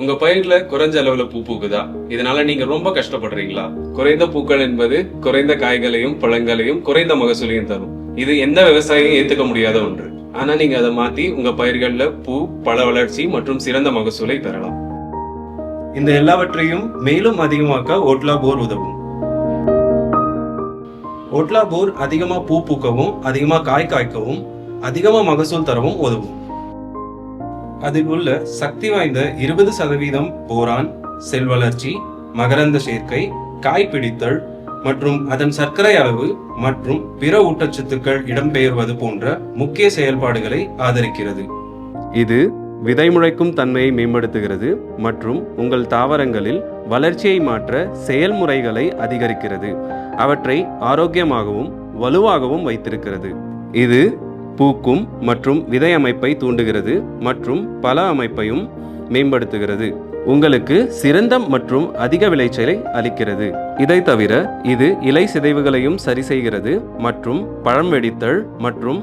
உங்க பயிர்ல குறைஞ்ச அளவுல பூ பூக்குதா? இதனால நீங்க ரொம்ப கஷ்டப்படுறீங்களா? குறைந்த பூக்கள் என்பது குறைந்த காய்களையும் பழங்களையும் குறைந்த மகசூலையும் தரும். இது எந்த விவசாயியும் ஏத்துக்க முடியாத ஒன்று. ஆனா நீங்க அதை மாத்தி உங்க பயிர்கள்ல பூ பழ வளர்ச்சி மற்றும் சிறந்த மகசூலை பெறலாம். இந்த எல்லாவற்றையும் மேலும் அதிகமாக்க ஓட்லா போர் உதவும். ஓட்லா போர் அதிகமா பூ பூக்கவும் அதிகமா காய் காய்க்கவும் அதிகமா மகசூல் தரவும் உதவும். அதில் உள்ள சக்தி வாய்ந்த இருபது சதவீதம் போரான் செல் வளர்ச்சி மகரந்த சேர்க்கை காய் பிடித்தல் மற்றும் அதன் சர்க்கரை அளவு மற்றும் பிற ஊட்டச்சத்துக்கள் இடம்பெயர்வது போன்ற முக்கிய செயல்பாடுகளை ஆதரிக்கிறது. இது விதை முளைக்கும் தன்மையை மேம்படுத்துகிறது மற்றும் உங்கள் தாவரங்களில் வளர்ச்சியை மாற்ற செயல்முறைகளை அதிகரிக்கிறது. அவற்றை ஆரோக்கியமாகவும் வலுவாகவும் வைத்திருக்கிறது. இது பூக்கும் மற்றும் விதை அமைப்பை தூண்டுகிறது மற்றும் பல அமைப்பையும் மேம்படுத்துகிறது. உங்களுக்கு சிறந்த மற்றும் அதிக விளைச்சலை அளிக்கிறது. இதை தவிர இது இலை சிதைவுகளையும் சரி செய்கிறது மற்றும் பழம் வெடித்தல் மற்றும்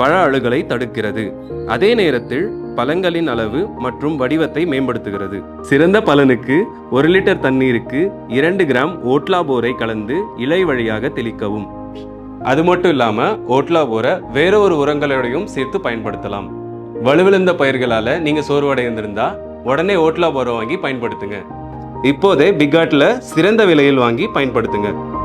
பழ அழுகலை தடுக்கிறது. அதே நேரத்தில் பழங்களின் அளவு மற்றும் வடிவத்தை மேம்படுத்துகிறது. சிறந்த பலனுக்கு ஒரு லிட்டர் தண்ணீருக்கு இரண்டு கிராம் ஓட்லா போரை கலந்து இலை வழியாக தெளிக்கவும். அது மட்டும் இல்லாமல் ஓட்லா போரை வேற ஒரு உரங்களோடையும் சேர்த்து பயன்படுத்தலாம். வலுவிழந்த பயிர்களால நீங்கள் சோர்வடைந்திருந்தா உடனே ஓட்லா உரம் வாங்கி பயன்படுத்துங்க. இப்போதே பிகாட்டில் சிறந்த விலையில் வாங்கி பயன்படுத்துங்க.